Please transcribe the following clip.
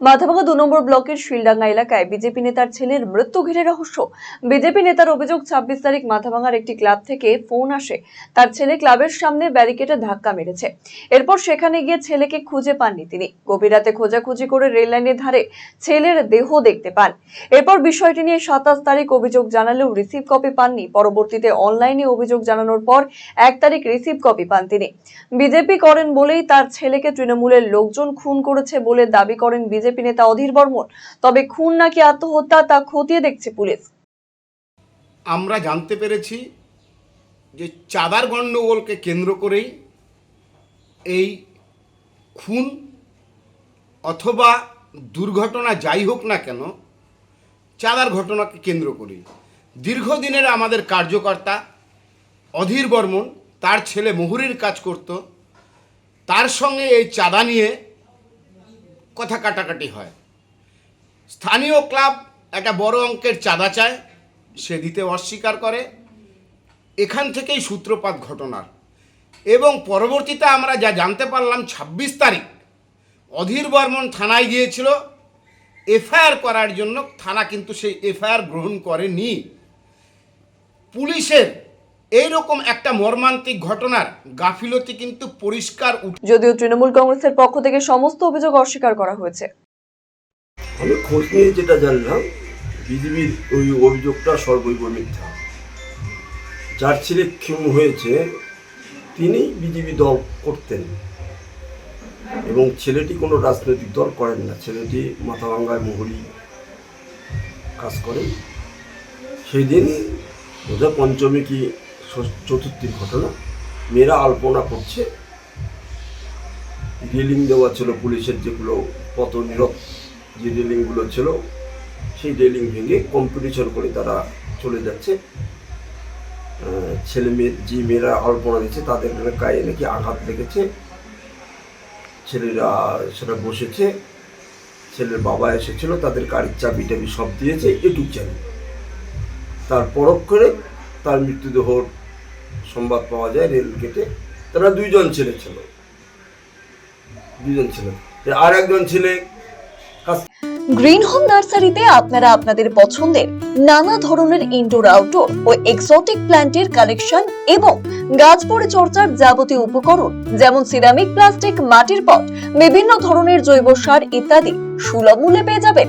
মাথাভাঙা দু নম্বর ব্লকের শিলডাঙ্গা এলাকায় বিজেপি নেতার ছেলের মৃত্যু ঘিরে রহস্য। বিজেপি নেতার অভিযোগ, ছাব্বিশ তারিখ মাথাভাঙার একটি ক্লাব থেকে ফোন আসে। তার ছেলে ক্লাবের সামনে ব্যারিকেডে ধাক্কা মেরেছে। এরপর সেখানে গিয়ে ছেলেকে খুঁজে পাননি তিনি। গভীর রাতে খোঁজাখুঁজি করে রেল লাইনের ধারে ছেলের দেহ দেখতে পান। এরপর বিষয়টি নিয়ে সাতাশ তারিখ অভিযোগ জানালেও রিসিভ কপি পাননি। পরবর্তীতে অনলাইনে অভিযোগ জানানোর পর এক তারিখ রিসিভ কপি পান তিনি। বিজেপি করেন বলেই তার ছেলেকে তৃণমূলের লোকজন খুন করেছে বলে দাবি করেন বিজেপি নেতা অধীর বর্মন। তবে খুন নাকি আত্মহত্যা তা খতিয়ে দেখছে পুলিশ। আমরা জানতে পেরেছি যে চাঁদার গণ্ডগোলকে কেন্দ্র করেই এই খুন অথবা দুর্ঘটনা যাই হোক না কেন চাঁদার ঘটনাকে কেন্দ্র করেই। দীর্ঘদিনের আমাদের কার্যকর্তা অধীর বর্মন, তার ছেলে মুহুরির কাজ করত, তার সঙ্গে এই চাঁদা নিয়ে কথা কাটাকাটি হয়। স্থানীয় ক্লাব একটা বড় অঙ্কের চাঁদা চায়, সে দিতে অস্বীকার করে। এখান থেকেই সূত্রপাত ঘটনার। এবং পরবর্তীতে আমরা যা জানতে পারলাম ২৬ তারিখ অধীর বর্মন থানায় গিয়েছিল। এফআইআর করার জন্য থানা কিন্তু সেই এফআইআর গ্রহণ করেনি। পুলিশের এইরকম একটা মর্মান্তিক ঘটনার গাফিলতি কিন্তু পরিষ্কার উঠে যদিও তৃণমূল কংগ্রেসের পক্ষ থেকে সমস্ত অভিযোগ অস্বীকার করা হয়েছে। আমি খোঁজ নিয়ে যেটা জানলাম বিজেপির ওই অভিযোগটা সর্বৈব মিথ্যা। যার ছেলে খুন হয়েছে তিনি বিজেপি দল করতেন। এবং ছেলেটি কোনো রাজনৈতিক দল করেন না। ছেলেটি মাথাভাঙ্গায় মোহরি কাজ করেন সেই দিন বোধ পঞ্চমী কি চতুর্থীর ঘটনা। মেয়েরা আলপনা করছে। রেলিং দেওয়া ছিল পুলিশের যেগুলো পতনিরত যে রেলিংগুলো ছিল, সেই রেলিং ভেঙে কম্পিটিশন করে তারা চলে যাচ্ছে। ছেলে মেয়ে, যে মেয়েরা আলপনা দিচ্ছে, তাদের গায়ে নাকি আঘাত লেগেছে। ছেলেরা সেটা বসেছে। ছেলের বাবা এসেছিল, তাদের গাড়ির চাবি টাবি সব দিয়েছে, এটুক জানি। তার পরক্ষণে তার মৃত্যুদেহর সংবাদ পাওয়া যায় রেল গেটে। তারা দুইজন ছেলে ছিল। দুজন ছেলে। আর একজন ছেলে গ্রিন হোম নার্সারিতে আপনারা আপনাদের পছন্দের নানা ধরনের ইনডোর আউটডোর ও এক্সোটিক প্ল্যান্টের কালেকশন এবং গাছ পরিচর্যার যাবতীয় উপকরণ, যেমন সিরামিক প্লাস্টিক মাটির পট বিভিন্ন ধরনের জৈব সার ইত্যাদি সুলভ মূল্যে পেয়ে যাবেন।